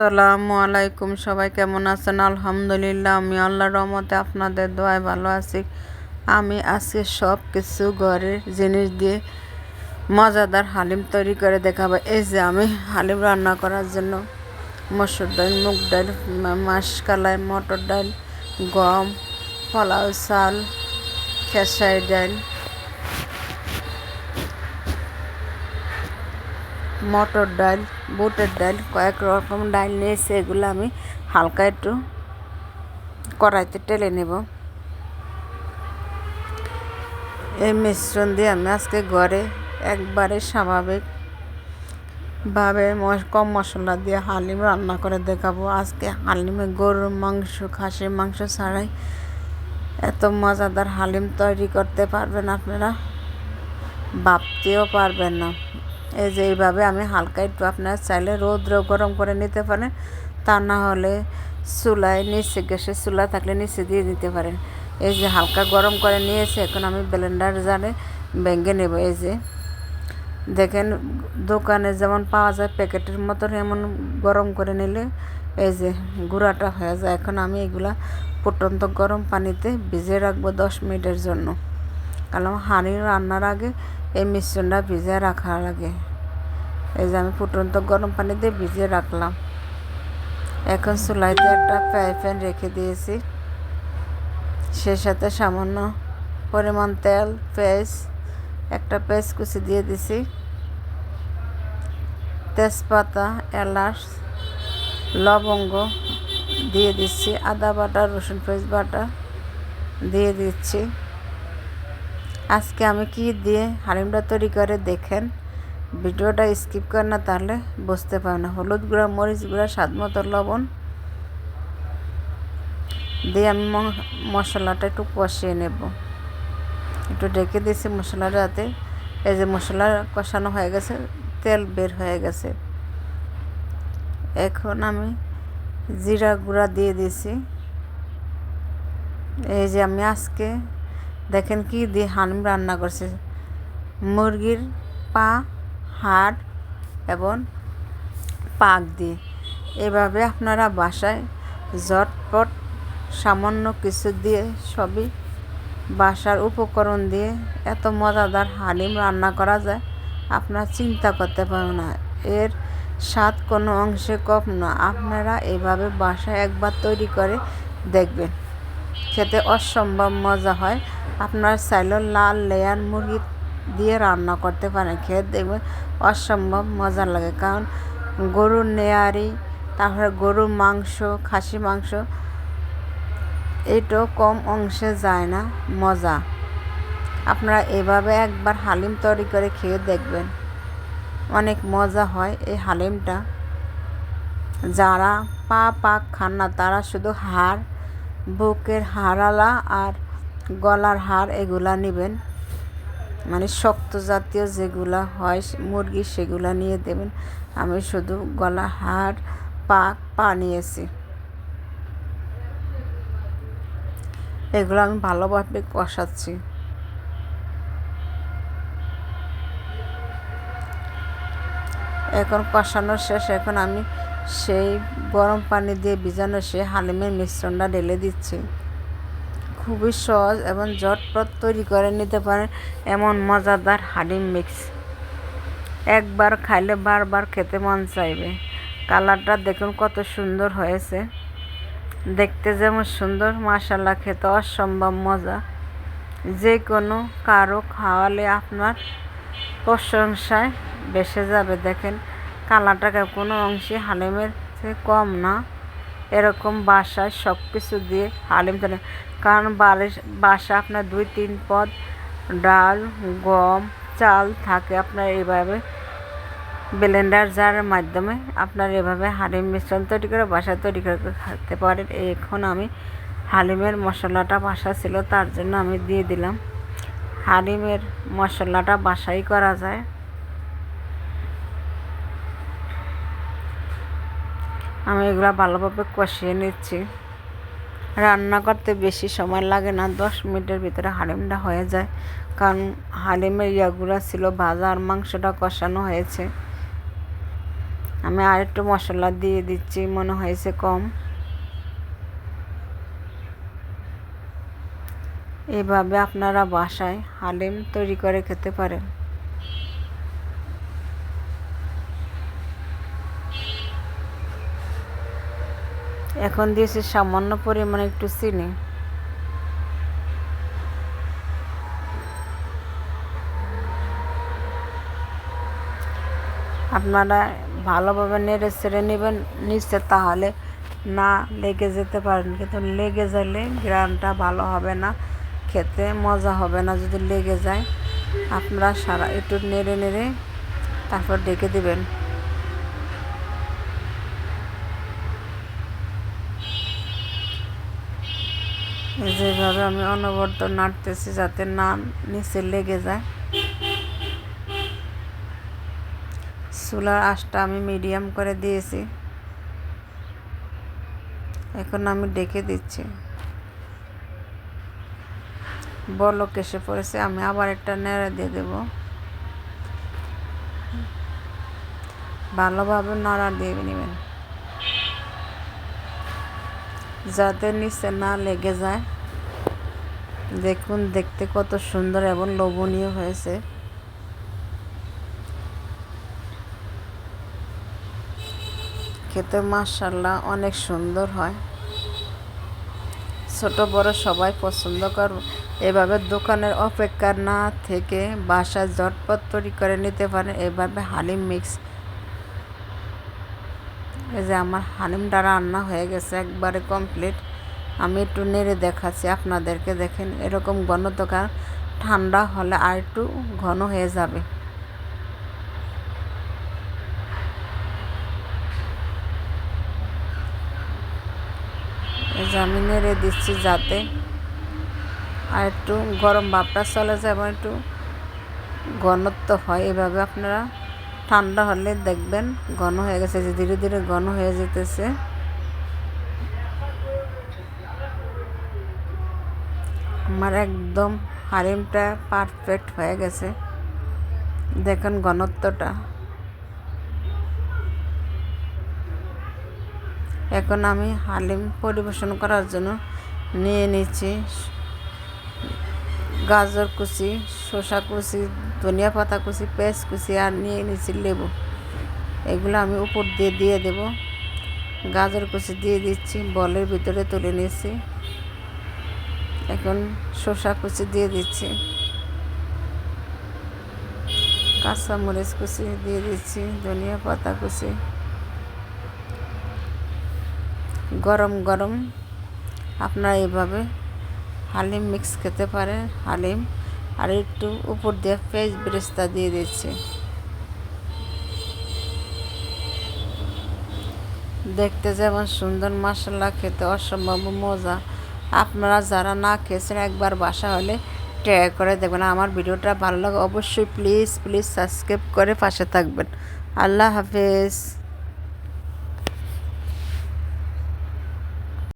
আসসালামু আলাইকুম, সবাই কেমন আছেন? আলহামদুলিল্লাহ, আমি আল্লাহর রহমতে আপনাদের দোয়ায় ভালো আছি। আমি আজকে সব কিছু ঘরের জিনিস দিয়ে মজাদার হালিম তৈরি করে দেখাবো। এই যে আমি হালিম রান্না করার জন্য মসুর ডাল, মুগ ডাল মাসকালাই মটর ডাল, গম ফলাও চাল খেসাই ডাল, মটর ডাল বুটের ডাল, কয়েক রকম ডাল নিয়েছি, এগুলো আমি হালকা একটু কড়াইতে টেলে নেব। এই মিশ্রণ দিয়ে আমি আজকে ঘরে একবারে স্বাভাবিক ভাবে কম মশলা দিয়ে হালিম রান্না করে দেখাবো। আজকে হালিমে গরুর মাংস, খাসির মাংস ছাড়াই এত মজাদার হালিম তৈরি করতে পারবেন আপনারা? ভাবতেও পারবেন না। এই যে এইভাবে আমি হালকা একটু আপনার চাইলে রৌদ্র গরম করে নিতে পারেন। তা না হলে চুলায় নিচে, গ্যাসের চুলা থাকলে নিচে দিয়ে দিতে পারেন। এই যে হালকা গরম করে নিয়েছে, এখন আমি ব্লেন্ডার জারে ভেঙে নেব। এই যে দেখেন, দোকানে যেমন পাওয়া যায় প্যাকেটের মতন এমন গরম করে নিলে এই যে গুঁড়াটা হয়ে যায়। এখন আমি এগুলা ফুটন্ত গরম পানিতে ভিজিয়ে রাখব দশ মিনিটের জন্য। কারণ হাঁড়ি রান্নার আগে এই মিশ্রণটা ভিজে রাখা লাগে এই যে আমি ফুটন্ত গরম পানি দিয়ে ভিজিয়ে রাখলাম। এখন চুলাইতে একটা ফ্রাই প্যান রেখে দিয়েছি। সে সাথে সামান্য পরিমাণ তেল, পেঁয়াজ, একটা পেঁয়াজ কুচি দিয়ে দিছি। তেজপাতা, এলাচ, লবঙ্গ দিয়ে দিচ্ছি আদা বাটা, রসুন পেঁয়াজ বাটা দিয়ে দিচ্ছি। আজকে আমি কি দিয়ে হালিমটা তৈরি করে দেখেন। ভিডিওটা স্কিপ করে না, তাহলে বুঝতে পারে না। হলুদ গুঁড়া, মরিচ গুঁড়া, স্বাদ মতো লবণ দিয়ে আমি মশলাটা একটু কষিয়ে নেব। একটু ডেকে দিয়েছি মশলাটাতে এই যে মশলা কষানো হয়ে গেছে, তেল বের হয়ে গেছে। এখন আমি জিরা গুঁড়া দিয়ে দিয়েছি। এই যে আমি আজকে দেখেন কি দিয়ে হানিম রান্না করছে। মুরগির পা হাড় এবং পাক দিয়ে। এভাবে আপনারা বাসায় ঝটপট সামান্য কিছু দিয়ে সবই বাসার উপকরণ দিয়ে এত মজাদার হালিম রান্না করা যায়, আপনারা চিন্তা করতে পারবেন না। এর স্বাদ কোনো অংশে কম না। আপনারা এভাবে বাসায় একবার তৈরি করে দেখবেন। খেতে অসম্ভব মজা হয়। আপনার চাইলেও লাল লেয়ার মুরগি দিয়ে রান্না করতে পারেন। খেয়ে দেখবেন অসম্ভব মজা লাগে। কারণ গরুর নেয়ারি, তারপরে গরুর মাংস, খাসি মাংস, এটাও কম অংশে যায় না, মজা। আপনারা এভাবে একবার হালিম তৈরি করে খেয়ে দেখবেন। অনেক মজা হয় এই হালিমটা। যারা পা পাক খান না, তারা শুধু হাড়, বুকের হাড়ালা আর গলার হাড় এগুলা নেবেন। মানে শক্ত জাতীয় যেগুলা হয়, মুরগি সেগুলা নিয়ে দেবেন। আমি শুধু গলা, হাড় পাক পা নিয়েছি। এগুলো আমি ভালোভাবে কষাচ্ছি। এখন কষানোর শেষ। এখন আমি সেই গরম পানি দিয়ে ভিজানো সে হালিমের মিশ্রণটা ঢেলে দিচ্ছি। খুবই সহজ এবং ঝটপট তৈরি করে নিতে পারেন এমন মজাদার হালিম মিক্স। একবার খাইলে বারবার খেতে মন চাইবে। কালারটা দেখুন কত সুন্দর হয়েছে। দেখতে যেমন সুন্দর মাসাল্লা খেতে অসম্ভব মজা। যে কোনো কারও খাওয়ালে আপনার প্রশংসায় বেসে যাবে। দেখেন কালারটাকে কোনো অংশে হালিমের কম না। এরকম বাসায় সব কিছু দিয়ে হালিম তৈরি কারণ বালিশ, বাসা আপনার দুই, তিন পদ, ডাল, গম, চাল থাকে আপনার এইভাবে ব্লেন্ডার জারের মাধ্যমে। আপনার এভাবে হালিম মিশ্রণ তৈরি করে, বাসা তৈরি করে খেতে পারেন। এখন আমি হালিমের মশলাটা বাসা ছিল, তার জন্য আমি দিয়ে দিলাম। হালিমের মশলাটা বাসাই করা যায়। আমি এগুলো ভালোভাবে কষিয়ে নিচ্ছি। রান্না করতে বেশি সময় লাগে না, দশ মিনিটের ভিতরে হালিমটা হয়ে যায়। কারণ হালিমের ইয়াগুলো ছিল ভাজা আর মাংসটা কষানো হয়েছে। আমি আর একটু মশলা দিয়ে দিচ্ছি, মনে হয়েছে কম। এভাবে আপনারা বাসায় হালিম তৈরি করে খেতে পারেন। এখন দিয়েছি সামান্য পরিমাণে একটু চিনি। আপনারা ভালোভাবে নেড়ে ছেড়ে নেবেন নিচে তাহলে না লেগে যেতে পারেন। কিন্তু লেগে গেলে গ্রানটা ভালো হবে না, খেতে মজা হবে না যদি লেগে যায়। আপনারা সারা একটু নেড়ে নেড়ে তারপর ডেকে দেবেন। যেভাবে আমি অনবরত নাড়তেছি যাতে না নিচে লেগে যায়। চুলার আঁচটা আমি মিডিয়াম করে দিয়েছি। এখন আমি ডেকে দিচ্ছি। বলক এসে পড়েছে, আমি আবার একটা নেড়ে দিয়ে দেব। ভালোভাবে নাড়া দিয়ে নেবেন। যাতে নিচে না লেগে যায়, দেখুন দেখতে কত সুন্দর এবং লোভনীয় হয়েছে। খেতে মাসাল্লাহ অনেক সুন্দর হয়। ছোট, বড় সবাই পছন্দ কর এভাবে দোকানের অপেক্ষা না থেকে বাসায় ঝটপট তৈরি করে নিতে পারেন। এভাবে হালিম মিক্স এই যে আমার হালিমটা রান্না হয়ে গেছে একবারে কমপ্লিট আমি একটু নেড়ে দেখাচ্ছি আপনাদেরকে, দেখেন এরকম ঘন দোকান ঠান্ডা হলে আর একটু ঘন হয়ে যাবে। আমি নেড়ে দিচ্ছি যাতে আর একটু গরম ভাবটা চলে যায় এবং একটু ঘনত্ব হয়। এভাবে আপনারা ঠান্ডা হলে দেখবেন ঘন হয়ে গেছে যে ধীরে ধীরে ঘন হয়ে যেতেছে। আমার একদম হারিমটা পারফেক্ট হয়ে গেছে। দেখেন ঘনত্বটা। এখন আমি হালিম পরিবেশন করার জন্য নিয়ে নিচ্ছি। গাজর কুচি, শসা কুচি, ধনিয়া পাতা কুচি, পেঁয়াজ কুচি আর নিয়ে নিচ্ছি লেবু। এগুলো আমি উপর দিয়ে দিয়ে দেব। গাজর কুচি দিয়ে দিচ্ছি, বলের ভিতরে তুলে নিচ্ছি এখন শসা কুচি দিয়ে দিচ্ছি। কাঁচামরিচ কুচি দিয়ে দিচ্ছি, ধনিয়া পাতা কুচি। গরম গরম, আপনারা এইভাবে হালিম মিক্স খেতে পারেন হালিম। আর একটু উপর দিয়ে পেঁয়াজ বেরেস্তা দিয়ে দিচ্ছি। দেখতে যেমন সুন্দর মশলা খেতে অসম্ভব মজা। আপনারা যারা না খেয়েছেন, একবার বাসা হলে ট্রাই করে দেখবেন। আমার ভিডিওটা ভালো লাগে, অবশ্যই প্লিজ প্লিজ সাবস্ক্রাইব করে পাশে থাকবেন। আল্লাহ হাফেজ।